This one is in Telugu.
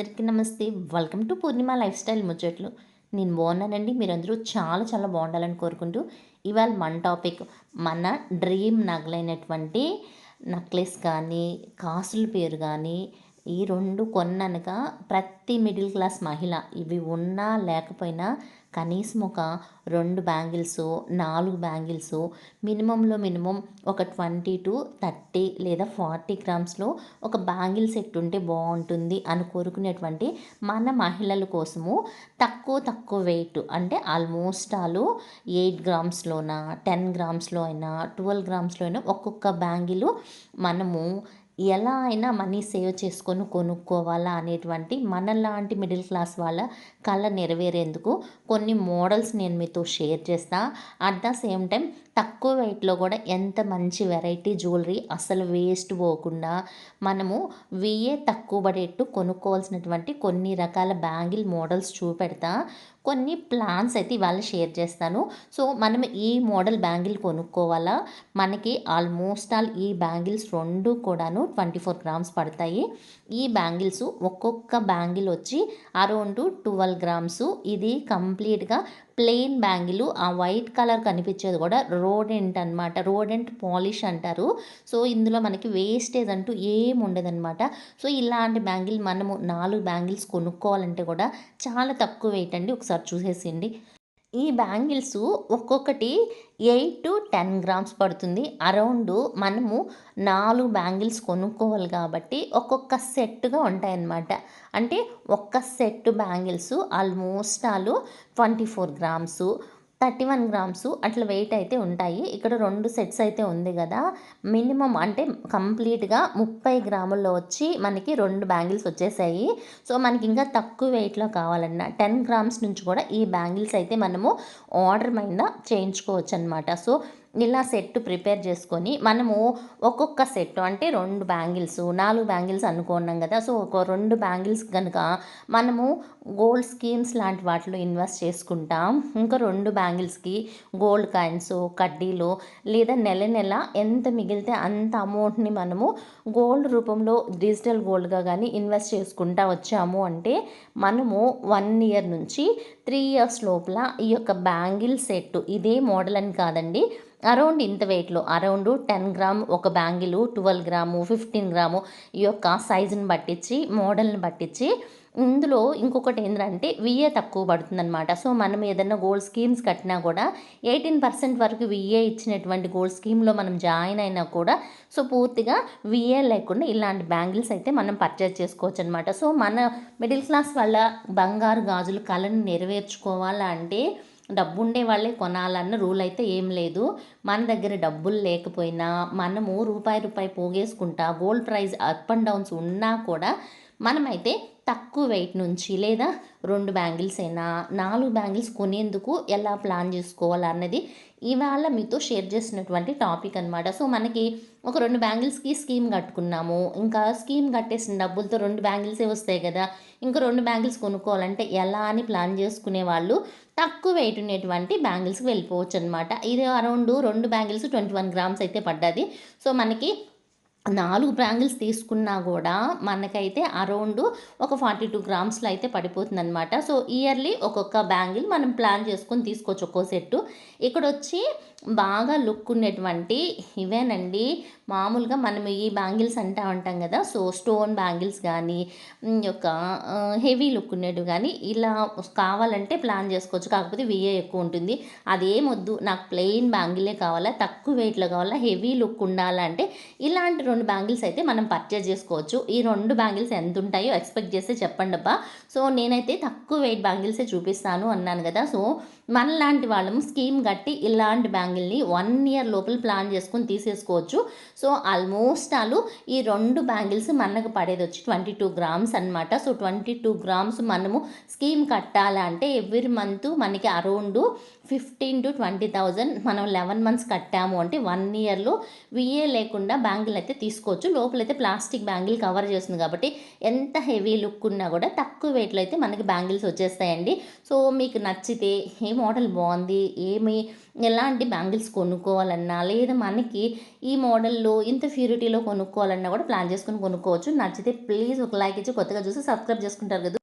అందరికీ నమస్తే. Welcome to Purnima life style ముచ్చట్లు. నేను బాగున్నానండి. మీరందరూ చాలా చాలా బాగుండాలని కోరుకుంటూ ఇవాళ మన టాపిక్ మన డ్రీమ్ నగలైనటువంటి నక్లెస్ కానీ కాసుల పేరు కానీ ఈ రెండు కొన్నాక ప్రతి మిడిల్ క్లాస్ మహిళ ఇవి ఉన్నా లేకపోయినా కనీసం ఒక రెండు బ్యాంగిల్స్ నాలుగు బ్యాంగిల్స్ మినిమంలో మినిమం ఒక ట్వంటీ టు థర్టీ లేదా ఫార్టీ గ్రామ్స్లో ఒక బ్యాంగిల్ సెట్ ఉంటే బాగుంటుంది అని కోరుకునేటువంటి మన మహిళల కోసము తక్కువ తక్కువ వెయిట్ అంటే ఆల్మోస్ట్ ఆలు ఎయిట్ గ్రామ్స్లోన టెన్ గ్రామ్స్లో అయినా ట్వెల్వ్ గ్రామ్స్లో అయినా ఒక్కొక్క బ్యాంగిల్ మనము ఎలా అయినా మనీ సేవ్ చేసుకొని కొనుక్కోవాలా అనేటువంటి మనలాంటి మిడిల్ క్లాస్ వాళ్ళ కళ నెరవేరేందుకు కొన్ని మోడల్స్ నేను మీతో షేర్ చేస్తా. అట్ ద సేమ్ టైం తక్కువ వెయిట్లో కూడా ఎంత మంచి వెరైటీ జ్యువెలరీ అసలు వేస్ట్ పోకుండా మనము వెయ్యే తక్కువ పడేట్టు కొనుక్కోవాల్సినటువంటి కొన్ని రకాల బ్యాంగిల్ మోడల్స్ చూపెడతా. కొన్ని ప్లాన్స్ అయితే ఇవాళ షేర్ చేస్తాను. సో మనం ఈ మోడల్ బ్యాంగిల్ కొనుక్కోవాలా? మనకి ఆల్మోస్ట్ ఆల్ ఈ బ్యాంగిల్స్ రెండు కూడాను ట్వంటీ ఫోర్ గ్రామ్స్ పడతాయి. ఈ బ్యాంగిల్స్ ఒక్కొక్క బ్యాంగిల్ వచ్చి అరౌండ్ ట్వెల్వ్ గ్రామ్స్. ఇది కంప్లీట్గా ప్లెయిన్ బ్యాంగిల్. ఆ వైట్ కలర్ కనిపించేది కూడా రోడెంట్ అనమాట రోడెంట్ పాలిష్ అంటారు. సో ఇందులో మనకి వేస్టేజ్ అంటూ ఏం ఉండదన్నమాట. సో ఇలాంటి బ్యాంగిల్ మనము నాలుగు బ్యాంగిల్స్ కొనుక్కోవాలంటే కూడా చాలా తక్కువ వెయిట్ అండి. ఒకసారి చూసేసిండి ఈ బ్యాంగిల్స్ ఒక్కొక్కటి ఎయిట్ టు టెన్ గ్రామ్స్ పడుతుంది. అరౌండ్ మనము నాలుగు బ్యాంగిల్స్ కొనుక్కోవాలి కాబట్టి ఒక్కొక్క సెట్గా ఉంటాయన్నమాట. అంటే ఒక్క సెట్ బ్యాంగిల్స్ ఆల్మోస్ట్ ఆలు twenty four grams thirty one grams అట్లా వెయిట్ అయితే ఉంటాయి. ఇక్కడ రెండు సెట్స్ అయితే ఉంది కదా. మినిమం అంటే కంప్లీట్గా ముప్పై గ్రాముల్లో వచ్చి మనకి రెండు బ్యాంగిల్స్ వచ్చేసాయి. సో మనకి ఇంకా తక్కువ వెయిట్లో కావాలన్నా టెన్ గ్రామ్స్ నుంచి కూడా ఈ బ్యాంగిల్స్ అయితే మనము ఆర్డర్ మీద చేయించుకోవచ్చు అనమాట సో ఇలా సెట్ ప్రిపేర్ చేసుకొని మనము ఒక్కొక్క సెట్ అంటే రెండు బ్యాంగిల్స్ నాలుగు బ్యాంగిల్స్ అనుకున్నాం కదా. సో ఒక రెండు బ్యాంగిల్స్ కనుక మనము గోల్డ్ స్కీమ్స్ లాంటి వాటిలో ఇన్వెస్ట్ చేసుకుంటాం. ఇంకా రెండు బ్యాంగిల్స్కి గోల్డ్ కాయిన్స్ కడ్డీలు లేదా నెల నెల ఎంత మిగిలితే అంత అమౌంట్ని మనము గోల్డ్ రూపంలో డిజిటల్ గోల్డ్గా కానీ ఇన్వెస్ట్ చేసుకుంటా వచ్చాము అంటే మనము వన్ ఇయర్ నుంచి త్రీ ఇయర్స్ లోపల ఈ యొక్క బ్యాంగిల్ సెట్ ఇదే మోడల్ అని కాదండి. అరౌండ్ ఇంత వెయిట్లో అరౌండ్ టెన్ గ్రామ్ ఒక bangle twelve gram fifteen gram ఈ యొక్క సైజుని పట్టించి మోడల్ని పట్టించి ఇందులో ఇంకొకటి ఏంటంటే విఏ తక్కువ పడుతుందన్నమాట. సో మనం ఏదైనా గోల్డ్ స్కీమ్స్ కట్టినా కూడా ఎయిటీన్ పర్సెంట్ వరకు విఏ ఇచ్చినటువంటి గోల్డ్ స్కీమ్లో మనం జాయిన్ అయినా కూడా సో పూర్తిగా విఏ లేకుండా ఇలాంటి బ్యాంగిల్స్ అయితే మనం పర్చేజ్ చేసుకోవచ్చు అనమాట సో మన మిడిల్ క్లాస్ వాళ్ళ బంగారు గాజులు కళను నెరవేర్చుకోవాలంటే డబ్బు ఉండే వాళ్ళే కొనాలన్న రూల్ అయితే ఏం లేదు. మన దగ్గర డబ్బులు లేకపోయినా మనము రూపాయి రూపాయి పోగేసుకుంటా gold price up and downs ఉన్నా కూడా మనమైతే తక్కువ వెయిట్ నుంచి లేదా రెండు బ్యాంగిల్స్ అయినా నాలుగు బ్యాంగిల్స్ కొనేందుకు ఎలా ప్లాన్ చేసుకోవాలన్నది ఇవాళ మీతో షేర్ చేసినటువంటి టాపిక్ అనమాట సో మనకి ఒక రెండు బ్యాంగిల్స్కి స్కీమ్ కట్టుకున్నాము. ఇంకా స్కీమ్ కట్టేసిన డబ్బులతో రెండు బ్యాంగిల్సే వస్తాయి కదా. ఇంకా రెండు బ్యాంగిల్స్ కొనుక్కోవాలంటే ఎలా అని ప్లాన్ చేసుకునే వాళ్ళు తక్కువ వెయిట్ ఉండేటువంటి బ్యాంగిల్స్కి వెళ్ళిపోవచ్చు అనమాట ఇది అరౌండ్ రెండు బ్యాంగిల్స్ ట్వంటీ వన్ గ్రామ్స్ అయితే పడ్డది. సో మనకి నాలుగు బ్యాంగిల్స్ తీసుకున్నా కూడా మనకైతే అరౌండ్ ఒక ఫార్టీ టూ గ్రామ్స్లో అయితే పడిపోతుంది అనమాట సో ఇయర్లీ ఒక్కొక్క బ్యాంగిల్ మనం ప్లాన్ చేసుకొని తీసుకోవచ్చు ఒక్కో సెట్టు. ఇక్కడ వచ్చి బాగా లుక్ ఉండేటువంటి ఇవేనండి. మామూలుగా మనం ఈ బ్యాంగిల్స్ అంటా ఉంటాం కదా సో స్టోన్ బ్యాంగిల్స్ కానీ ఒక హెవీ లుక్ ఉండేవి కానీ ఇలా కావాలంటే ప్లాన్ చేసుకోవచ్చు. కాకపోతే విఏ ఎక్కువ ఉంటుంది. అదేమొద్దు నాకు ప్లెయిన్ బ్యాంగిలే కావాలా తక్కువ వెయిట్లో కావాలా హెవీ లుక్ ఉండాలంటే ఇలాంటి రెండు బ్యాంగిల్స్ అయితే మనం పర్చేజ్ చేసుకోవచ్చు. ఈ రెండు బ్యాంగిల్స్ ఎంత ఉంటాయో ఎక్స్పెక్ట్ చేస్తే చెప్పండి అబ్బా. సో నేనైతే తక్కువ వెయిట్ బ్యాంగిల్సే చూపిస్తాను అన్నాను కదా. సో మనలాంటి వాళ్ళము స్కీమ్ కట్టి ఇలాంటి బ్యాంగిల్ని వన్ ఇయర్ లోపల ప్లాన్ చేసుకొని తీసేసుకోవచ్చు. సో ఆల్మోస్ట్ ఆలు ఈ రెండు బ్యాంగిల్స్ మనకు పడేది వచ్చి ట్వంటీ టూ గ్రామ్స్ అనమాట సో ట్వంటీ టూ గ్రామ్స్ మనము స్కీమ్ కట్టాలంటే ఎవ్రీ మంత్ మనకి around fifteen to twenty thousand మనం లెవెన్ మంత్స్ కట్టాము అంటే వన్ ఇయర్లో విఏ లేకుండా బ్యాంగిల్ అయితే తీసుకోవచ్చు. లోపలైతే ప్లాస్టిక్ బ్యాంగిల్ కవర్ చేస్తుంది కాబట్టి ఎంత హెవీ లుక్ ఉన్నా కూడా తక్కువ వెయిట్లో అయితే మనకి బ్యాంగిల్స్ వచ్చేస్తాయండి. సో మీకు నచ్చితే ఏ మోడల్ బాగుంది ఏమి ఎలాంటి బ్యాంగిల్స్ కొనుక్కోవాలన్నా లేదా మనకి ఈ మోడల్లో ఇంత ప్యూరిటీలో కొనుక్కోవాలన్నా కూడా ప్లాన్ చేసుకుని కొనుక్కోవచ్చు. నచ్చితే ప్లీజ్ ఒక లైక్ ఇచ్చి కొత్తగా చూసి సబ్స్క్రైబ్ చేసుకుంటారు కదా.